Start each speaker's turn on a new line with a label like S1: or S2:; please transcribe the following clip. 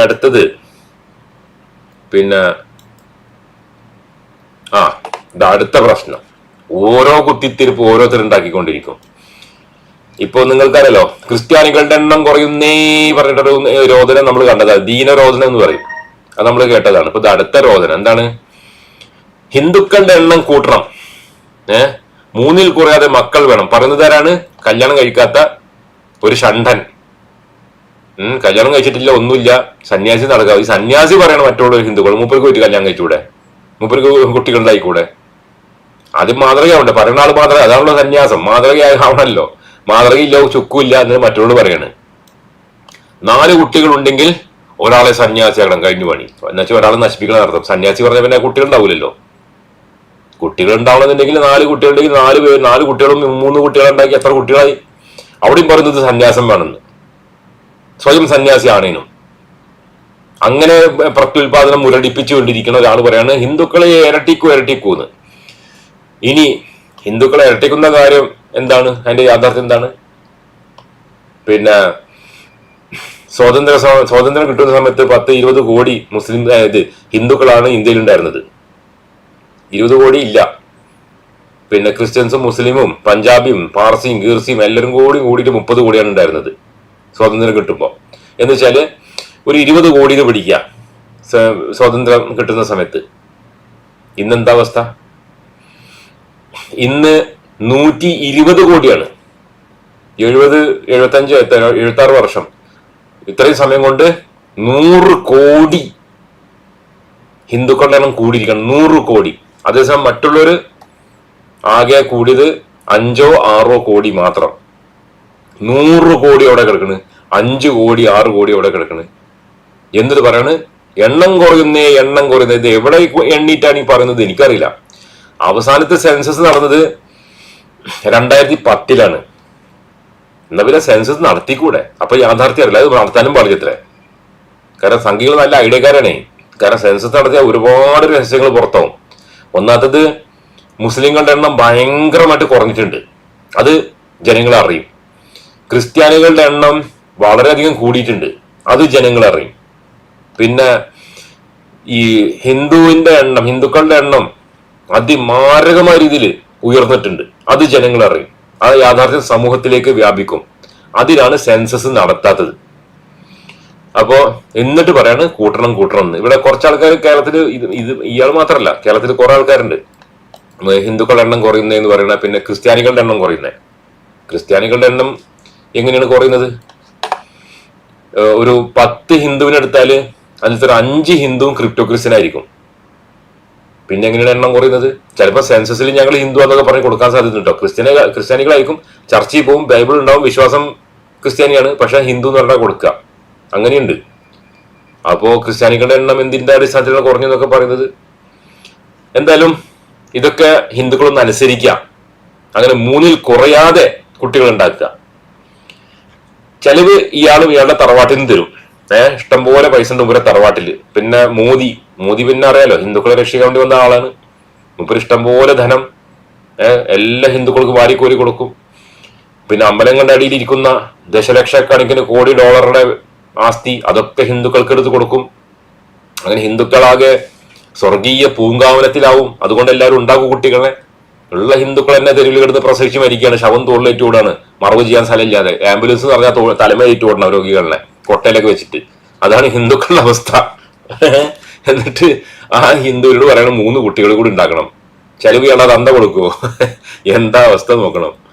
S1: അടുത്തത്. പിന്നെ ആ അടുത്ത പ്രശ്നം. ഓരോ കുത്തിത്തിരിപ്പ് ഓരോരുത്തർ ഉണ്ടാക്കിക്കൊണ്ടിരിക്കും. ഇപ്പൊ നിങ്ങൾക്കറിയാലോ ക്രിസ്ത്യാനികളുടെ എണ്ണം കുറയുന്നേ പറഞ്ഞിട്ടൊരു രോദനം നമ്മൾ കണ്ടതാണ് ദീനരോധനം എന്ന് പറയും. അത് നമ്മൾ കേട്ടതാണ്. ഇപ്പൊ അടുത്ത രോദനം. എന്താണ്? ഹിന്ദുക്കളുടെ എണ്ണം കൂട്ടണം. ഏ? മൂന്നിൽ കുറയാതെ മക്കൾ വേണം. പറയുന്നത് കല്യാണം കഴിക്കാത്ത ഒരു ഷണ്ഠൻ. കല്യാണം കഴിച്ചിട്ടില്ല ഒന്നുമില്ല. സന്യാസി നടക്കുക ഈ സന്യാസി പറയണ മറ്റുള്ള ഹിന്ദുക്കൾ മൂപ്പർക്ക് പോയിട്ട് കല്യാണം കഴിച്ചൂടെ? മൂപ്പർക്ക് കുട്ടികളുണ്ടായിക്കൂടെ? അത് മാതൃകയാവണ്ടേ? പറയുന്ന ആൾ മാതൃക അതാണല്ലോ സന്യാസം. മാതൃകയാവണല്ലോ. മാതൃകയില്ല ചുക്കുമില്ല എന്ന് മറ്റുള്ളവർ പറയാണ്. നാല് കുട്ടികൾ ഉണ്ടെങ്കിൽ ഒരാളെ സന്യാസിയാകണം കഴിഞ്ഞു പണി. എന്നുവെച്ചാൽ ഒരാളെ നശിപ്പിക്കണം നടത്തും സന്യാസി പറഞ്ഞ പിന്നെ കുട്ടികൾ ഉണ്ടാവില്ലല്ലോ കുട്ടികൾ ഉണ്ടാവണമെന്നുണ്ടെങ്കിൽ നാല് കുട്ടികളുണ്ടെങ്കിൽ നാല് പേര് നാല് കുട്ടികളും മൂന്ന് കുട്ടികളുണ്ടാക്കി എത്ര കുട്ടികളായി? അവിടെയും പറയുന്നത് സന്യാസം വേണമെന്ന്. സ്വയം സന്യാസി ആണേനും അങ്ങനെ പ്രത്യുൽപാദനം മുരടിപ്പിച്ചുകൊണ്ടിരിക്കുന്ന ഒരാൾ പറയാണ് ഹിന്ദുക്കളെ ഇരട്ടിക്കൂ ഇരട്ടിക്കൂ എന്ന് ഇനി ഹിന്ദുക്കളെ ഇരട്ടിക്കുന്ന കാര്യം എന്താണ്? അതിന്റെ യാഥാർത്ഥ്യം എന്താണ്? പിന്നെ സ്വാതന്ത്ര്യ സ്വാതന്ത്ര്യം കിട്ടുന്ന സമയത്ത് പത്ത് ഇരുപത് കോടി മുസ്ലിം അതായത് ഹിന്ദുക്കളാണ് ഇന്ത്യയിൽ ഉണ്ടായിരുന്നത്. ഇരുപത് കോടി ഇല്ല. പിന്നെ ക്രിസ്ത്യൻസും മുസ്ലിമും പഞ്ചാബിയും പാർസിയും ഗീർസിയും എല്ലാവരും കൂടി കൂടിയിട്ട് മുപ്പത് കോടിയാണ് ഉണ്ടായിരുന്നത്. സ്വാതന്ത്ര്യം കിട്ടുമ്പോൾ എന്ന് വെച്ചാൽ ഒരു ഇരുപത് കോടിയിൽ പിടിക്കുക. സ്വാതന്ത്ര്യം കിട്ടുന്ന സമയത്ത്. ഇന്നെന്താ അവസ്ഥ? ഇന്ന് നൂറ്റി ഇരുപത് കോടിയാണ്. എഴുപത് എഴുപത്തഞ്ച് എഴുപത്തി ആറ് വർഷം. ഇത്രയും സമയം കൊണ്ട് നൂറ് കോടി ഹിന്ദുക്കളുടെ എണ്ണം കൂടിയിരിക്കണം. നൂറ് കോടി. അതേസമയം മറ്റുള്ളവർ ആകെ കൂടിയത് അഞ്ചോ ആറോ കോടി മാത്രം. നൂറ് കോടി അവിടെ കിടക്കണ്. അഞ്ച് കോടി ആറ് കോടി അവിടെ കിടക്കണ്. എന്നിട്ട് പറയാണ്? എണ്ണം കുറയുന്നേ എണ്ണം കുറയുന്നത് ഇത് എവിടെ എണ്ണീട്ടാണ് ഈ പറയുന്നത് എനിക്കറിയില്ല. അവസാനത്തെ സെൻസസ് നടന്നത് രണ്ടായിരത്തി പത്തിലാണ് എന്നാ പിന്നെ സെൻസസ് നടത്തിക്കൂടെ? അപ്പൊ യാഥാർത്ഥ്യം അറിയില്ല. അത് നടത്താനും പാടില്ലത്രേ കാരണം സംഖ്യകൾ നല്ല ഐഡിയക്കാരാണേ. കാരണം സെൻസസ് നടത്തിയ ഒരുപാട് രഹസ്യങ്ങൾ പുറത്താവും. ഒന്നാത്തത് മുസ്ലിങ്ങളുടെ എണ്ണം ഭയങ്കരമായിട്ട് കുറഞ്ഞിട്ടുണ്ട്. അത് ജനങ്ങളെ അറിയും. ക്രിസ്ത്യാനികളുടെ എണ്ണം വളരെയധികം കൂടിയിട്ടുണ്ട്. അത് ജനങ്ങൾ അറിയും. പിന്നെ ഈ ഹിന്ദുവിന്റെ എണ്ണം ഹിന്ദുക്കളുടെ എണ്ണം അതിമാരകമായ രീതിയിൽ ഉയർന്നിട്ടുണ്ട്. അത് ജനങ്ങൾ അറിയും. അത് യാഥാർത്ഥ്യം സമൂഹത്തിലേക്ക് വ്യാപിക്കും. അതിലാണ് സെൻസസ് നടത്താത്തത്. അപ്പോ എന്നിട്ട് പറയാണ് കൂട്ടണം കൂട്ടണം ഇവിടെ കുറച്ച് ആൾക്കാർ കേരളത്തിൽ ഇത് ഇത് ഇയാൾ മാത്രമല്ല കേരളത്തിൽ കുറെ ആൾക്കാരുണ്ട്. ഹിന്ദുക്കളുടെ എണ്ണം കുറയുന്നതെന്ന് പറയുന്ന പിന്നെ ക്രിസ്ത്യാനികളുടെ എണ്ണം കുറയുന്നത് ക്രിസ്ത്യാനികളുടെ എണ്ണം എങ്ങനെയാണ് കുറയുന്നത്? ഒരു പത്ത് ഹിന്ദുവിനെ അതിൽ അതിലത്തെ ഒരു അഞ്ച് ഹിന്ദുവും ക്രിപ്റ്റോ ക്രിസ്ത്യൻ ആയിരിക്കും പിന്നെ എങ്ങനെയാണ് എണ്ണം കുറയുന്നത്? ചിലപ്പോൾ സെൻസസിൽ ഞങ്ങൾ ഹിന്ദു എന്നൊക്കെ പറഞ്ഞ് കൊടുക്കാൻ സാധ്യതയുണ്ടോ? ക്രിസ്ത്യാനി ക്രിസ്ത്യാനികളായിരിക്കും. ചർച്ചയിൽ പോകും ബൈബിൾ ഉണ്ടാവും വിശ്വാസം ക്രിസ്ത്യാനിയാണ്. പക്ഷെ ഹിന്ദു എന്ന് പറഞ്ഞാൽ കൊടുക്കുക. അങ്ങനെയുണ്ട്. അപ്പോൾ ക്രിസ്ത്യാനികളുടെ എണ്ണം എന്തിന്റെ അടിസ്ഥാനത്തിലാണ് കുറഞ്ഞെന്നൊക്കെ പറയുന്നത്? എന്തായാലും ഇതൊക്കെ ഹിന്ദുക്കളൊന്ന് അനുസരിക്കുക. അങ്ങനെ മൂന്നിൽ കുറയാതെ കുട്ടികൾ ഉണ്ടാക്കുക. ചെലവ് ഇയാളും ഇയാളുടെ തറവാട്ടിൽ നിന്ന് തരും. ഏഹ് ഇഷ്ടംപോലെ പൈസ ഉണ്ട് മൂപ്പരെ തറവാട്ടിൽ. പിന്നെ മോദി. മോദി പിന്നെ അറിയാലോ ഹിന്ദുക്കളെ രക്ഷിക്കാൻ വേണ്ടി വന്ന ആളാണ്. മുപ്പര് ഇഷ്ടംപോലെ ധനം ഏഹ് എല്ലാ ഹിന്ദുക്കൾക്ക് വാരിക്കോരി കൊടുക്കും. പിന്നെ അമ്പലങ്ങളുടെ അടിയിൽ ഇരിക്കുന്ന ദശലക്ഷക്കണക്കിന് കോടി ഡോളറുടെ ആസ്തി അതൊക്കെ ഹിന്ദുക്കൾക്ക് എടുത്ത് കൊടുക്കും. അങ്ങനെ ഹിന്ദുക്കളാകെ സ്വർഗീയ പൂങ്കാവനത്തിലാവും. അതുകൊണ്ട് എല്ലാവരും ഉണ്ടാക്കും കുട്ടികളെ. ഉള്ള ഹിന്ദുക്കൾ തന്നെ തെരുവിൽ കിടന്ന് പ്രസവിച്ച് മരിക്കുകയാണ്. ശവം തോളിലേറ്റ് ഓടാണ് മറവ് ചെയ്യാൻ സ്ഥലമില്ലാതെ. ആംബുലൻസ് എന്ന് പറഞ്ഞാൽ തോ- തലമേലേറ്റ് ഓടണം രോഗികളെ. കൊട്ടയിലൊക്കെ വെച്ചിട്ട്. അതാണ് ഹിന്ദുക്കളുടെ അവസ്ഥ. എന്നിട്ട് ആ ഹിന്ദുവിനോട് പറയണം മൂന്ന് കുട്ടികൾ കൂടി ഉണ്ടാക്കണം. ചെലവ് ഇയാളത് അന്ത കൊടുക്കുവോ? എന്താ അവസ്ഥ നോക്കണം.